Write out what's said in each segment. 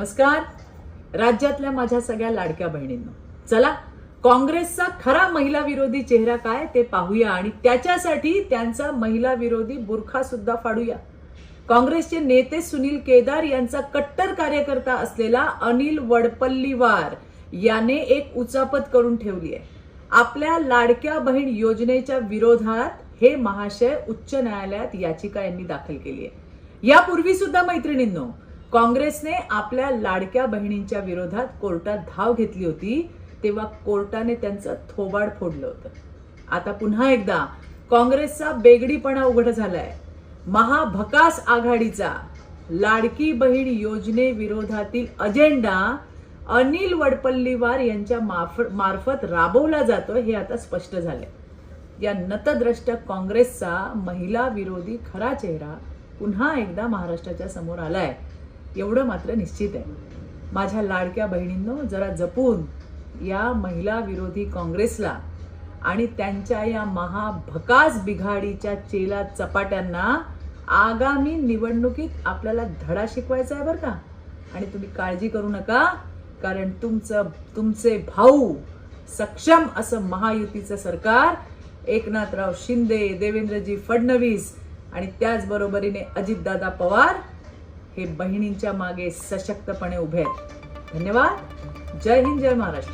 नमस्कार. राज्यातल्या माझ्या सगळ्या लाडक्या बहिणींनो चला काँग्रेसचा खरा महिला विरोधी चेहरा काय ते पाहूया आणि त्याच्यासाठी त्यांचा महिला विरोधी बुरखा सुद्धा फाडूया. काँग्रेसचे नेते सुनील केदार यांचा कट्टर कार्यकर्ता असलेला अनिल वडपल्लीवार याने एक उचापत करून ठेवली आहे. आपल्या लाडक्या बहीण योजनेच्या विरोधात हे महाशय उच्च न्यायालयात याचिका यांनी दाखल केली आहे. यापूर्वी सुद्धा मैत्रिणींनो काँग्रेसने आपल्या लाडक्या बहिणींच्या विरोधात कोर्टात धाव घेतली होती तेव्हा कोर्टाने त्यांचं थोबाड फोडलं होतं. आता पुन्हा एकदा काँग्रेसचा बेगडीपणा उघड झालाय. महाभकास आघाडीचा लाडकी बहीण योजनेविरोधातील अजेंडा अनिल वडपल्लीवार यांच्या मार्फ मार्फत राबवला जातो हे आता स्पष्ट झालंय. या नतद्रष्ट काँग्रेसचा महिला विरोधी खरा चेहरा पुन्हा एकदा महाराष्ट्राच्या समोर आलाय. एवढं मात्र निश्चित आहे. माझ्या लाडक्या बहिणींनो जरा जपून या महिला विरोधी काँग्रेसला आणि त्यांच्या या महाभकास बिघाडीच्या चेला चपाट्यांना आगामी निवडणुकीत आपल्याला धडा शिकवायचा आहे बरं का? आणि तुम्ही काळजी करू नका कारण तुमचं तुमचे भाऊ सक्षम असं महायुतीचं सरकार एकनाथराव शिंदे देवेंद्रजी फडणवीस आणि त्याचबरोबरीने अजितदादा पवार हे बहिणींच्या मागे सशक्तपणे उभे आहेत. धन्यवाद. जय हिंद जय महाराष्ट्र.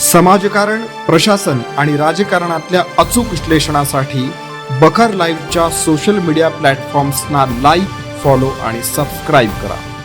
समाजकारण प्रशासन आणि राजकारणातल्या अचूक विश्लेषणासाठी बखर लाईव्हच्या सोशल मीडिया प्लॅटफॉर्म्सना लाईक फॉलो आणि सबस्क्राईब करा.